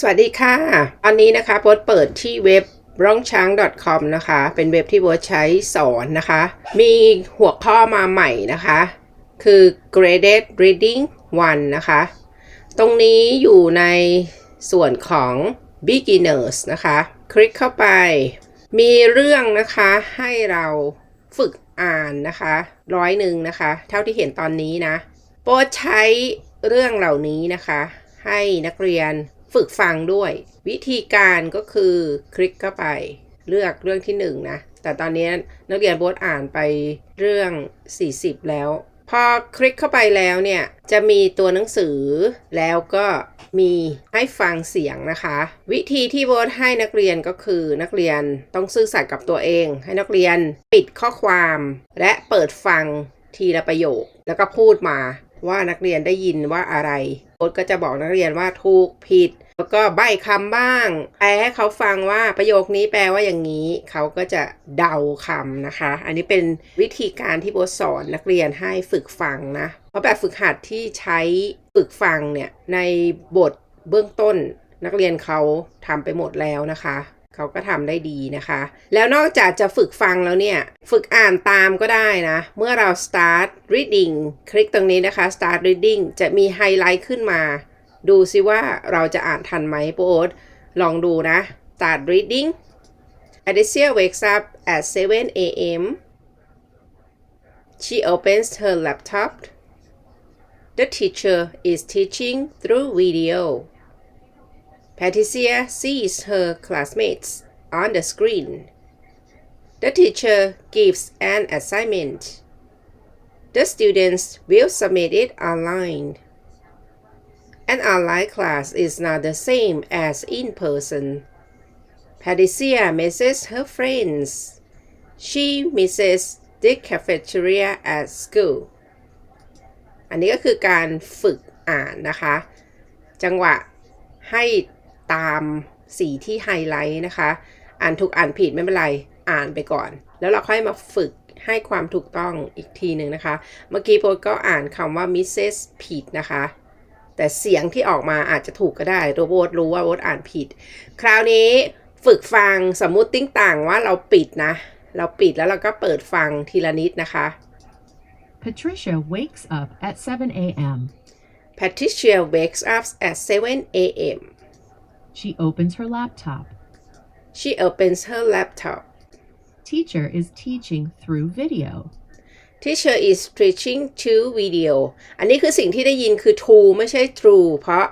สวัสดีค่ะตอนนี้นะคะโบทเปิดที่เว็บร่องช้าง .com นะคะ เป็นเว็บที่โบทใช้สอนนะคะ มีหัวข้อมาใหม่นะคะ คือ graded reading 1 นะคะ ตรงนี้อยู่ในส่วนของ beginners นะคะ คลิกเข้าไป มีเรื่องนะคะให้เราฝึกอ่านนะคะร้อยหนึ่งนะคะ เท่าที่เห็นตอนนี้นะ โปรดใช้เรื่องเหล่านี้นะคะ ให้นักเรียน ฝึกฟังด้วย วิธีการก็คือคลิกเข้าไปเลือกเรื่องที่1นงนะแต่ตอนนี้นักเรียนโบทอ่านไปเรื่อง 40 แล้ว พอคลิกเข้าไปแล้วเนี่ย จะมีตัวหนังสือแล้วก็มีให้ฟังเสียงนะคะ วิธีที่โบทให้นักเรียนก็คือนักเรียนต้องซื่อสัตย์กับตัวเอง ให้นักเรียนปิดข้อความและเปิดฟังทีละประโยค แล้วก็พูดมาว่านักเรียนได้ยินว่าอะไรโค้ดก็จะบอกนักเรียนว่าถูกผิด แล้วก็ใบ้คำบ้างแปลให้เขาฟังว่าประโยคนี้แปลว่าอย่างนี้ เขาก็จะเดาคำนะคะ อันนี้เป็นวิธีการที่โบสอนนักเรียนให้ฝึกฟังนะ เพราะแบบฝึกหัดที่ใช้ฝึกฟังเนี่ยในบทเบื้องต้น นักเรียนเขาทำไปหมดแล้วนะคะเขาก็ทำได้ดีนะคะ แล้วนอกจากจะฝึกฟังแล้วเนี่ย ฝึกอ่านตามก็ได้นะ เมื่อเรา start reading คลิกตรงนี้นะคะ start reading จะมีไฮไลท์ขึ้นมา ดูซิว่าเราจะอ่านทันไหมโปรดลองดูนะ start reading Alicia wakes up at 7 a.m. She opens her laptop. The teacher is teaching through video. Patricia sees her classmates on the screen. The teacher gives an assignment. The students will submit it online. An online class is not the same as in person. Patricia misses her friends. She misses the cafeteria at school. อันนี้ก็คือการฝึกอ่านนะคะ จังหวะให้ตามสีที่ไฮไลท์นะคะ อ่านถูกอ่านผิดไม่เป็นไร อ่านไปก่อน แล้วเราค่อยมาฝึกให้ความถูกต้องอีกทีหนึ่งนะคะ เมื่อกี้โพสก็อ่านคำว่า Mrs. ผิดนะคะ แต่เสียงที่ออกมาอาจจะถูกก็ได้ตัวโบทรู้ว่าโบทอ่านผิด คราวนี้ฝึกฟังสมมุติติ้งต่างว่าเราปิดนะ เราปิดแล้วเราก็เปิดฟังทีละนิดนะคะ Patricia wakes up at 7 a.m. Patricia wakes up at 7 a.m. She opens her laptop. She opens her laptop. Teacher is teaching through video. Teacher is preaching to video อันนี้คือสิ่งที่ได้ยินคือ to ไม่ใช่ true เพราะ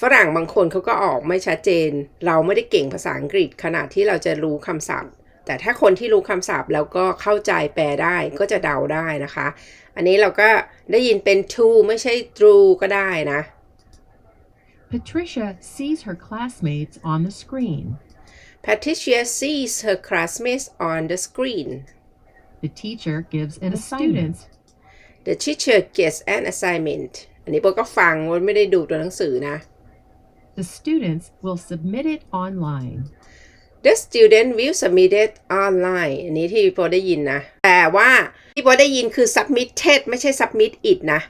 ฝรั่งบางคนเขาก็ออกไม่ชัดเจน เราไม่ได้เก่งภาษาอังกฤษขนาดที่เราจะรู้คำศัพท์ แต่ถ้าคนที่รู้คำศัพท์แล้วก็เข้าใจแปลได้ก็จะเดาได้นะคะ อันนี้เราก็ได้ยินเป็น to ไม่ใช่ true ก็ได้นะ Patricia sees her classmates on the screen. Patricia sees her classmates on the screen. The teacher gives an The assignment. students The teacher gets an assignment อันนี้โบก็ฟังว่าไม่ได้ดูตัวหนังสือนะ The students will submit it online. The student will submit it online อันนี้ที่โบได้ยินนะ แต่ว่าที่โบได้ยินคือ submitted ไม่ใช่ submit it นะ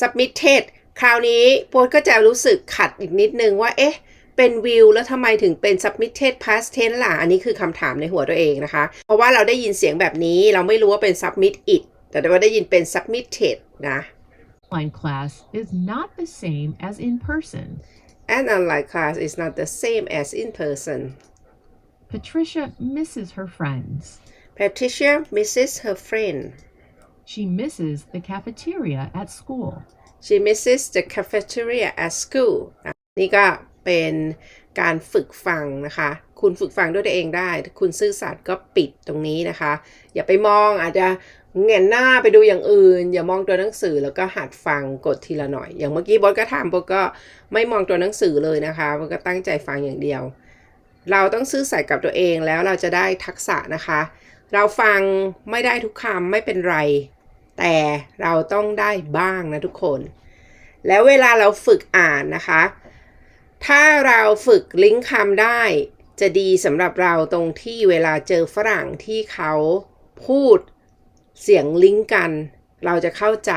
submitted คราวนี้โบก็จะรู้สึกขัดอีกนิดนึงว่า เอ๊ะ เป็น will แล้วทำไมถึงเป็น submitted past tense ล่ะ อันนี้คือคำถามในหัวตัวเองนะคะ เพราะว่าเราได้ยินเสียงแบบนี้เราไม่รู้ว่าเป็น submit it แต่ว่าได้ยินเป็น submitted นะ Online class is not the same as in person. An online class is not the same as in person Patricia misses her friends. Patricia misses her friend She misses the cafeteria at school. She misses the cafeteria at school อะนี่ก็ เป็นการฝึกฟังนะคะ คุณฝึกฟังด้วยตัวเองได้ คุณซื่อสัตย์ก็ปิดตรงนี้นะคะ อย่าไปมองอาจจะเงนหน้าไปดูอย่างอื่น อย่ามองตัวหนังสือแล้วก็หัดฟังกดทีละหน่อย อย่างเมื่อกี้บอสก็ทำบอสก็ไม่มองตัวหนังสือเลยนะคะบอสก็ตั้งใจฟังอย่างเดียว เราต้องซื่อสัตย์กับตัวเองแล้วเราจะได้ทักษะนะคะ เราฟังไม่ได้ทุกคำไม่เป็นไร แต่เราต้องได้บ้างนะทุกคน แล้วเวลาเราฝึกอ่านนะคะ ถ้าเราฝึกลิงก์คำได้ จะดีสำหรับเราตรงที่เวลาเจอฝรั่งที่เขาพูดเสียงลิงก์กัน เราจะเข้าใจ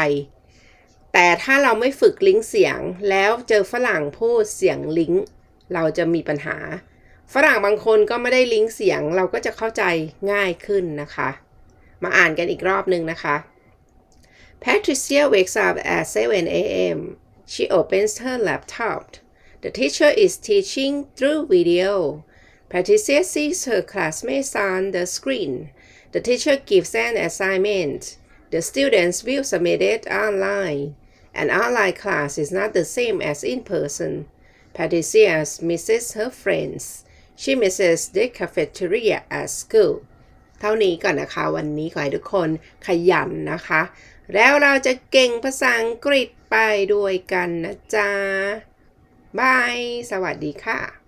แต่ถ้าเราไม่ฝึกลิงก์เสียงแล้วเจอฝรั่งพูดเสียงลิงก์เราจะมีปัญหา ฝรั่งบางคนก็ไม่ได้ลิงก์เสียงเราก็จะเข้าใจง่ายขึ้นนะคะ มาอ่านกันอีกรอบนึงนะคะ Patricia wakes up at 7 a.m. She opens her laptop. The teacher is teaching through video. Patricia sees her classmates on the screen. The teacher gives an assignment. The students will submit it online. An online class is not the same as in person. Patricia misses her friends. She misses the cafeteria at school. เท่านี้ก่อนนะคะ วันนี้ขอให้ทุกคนขยันนะคะ แล้วเราจะเก่งภาษาอังกฤษไปด้วยกันนะจ๊ะ บาย สวัสดีค่ะ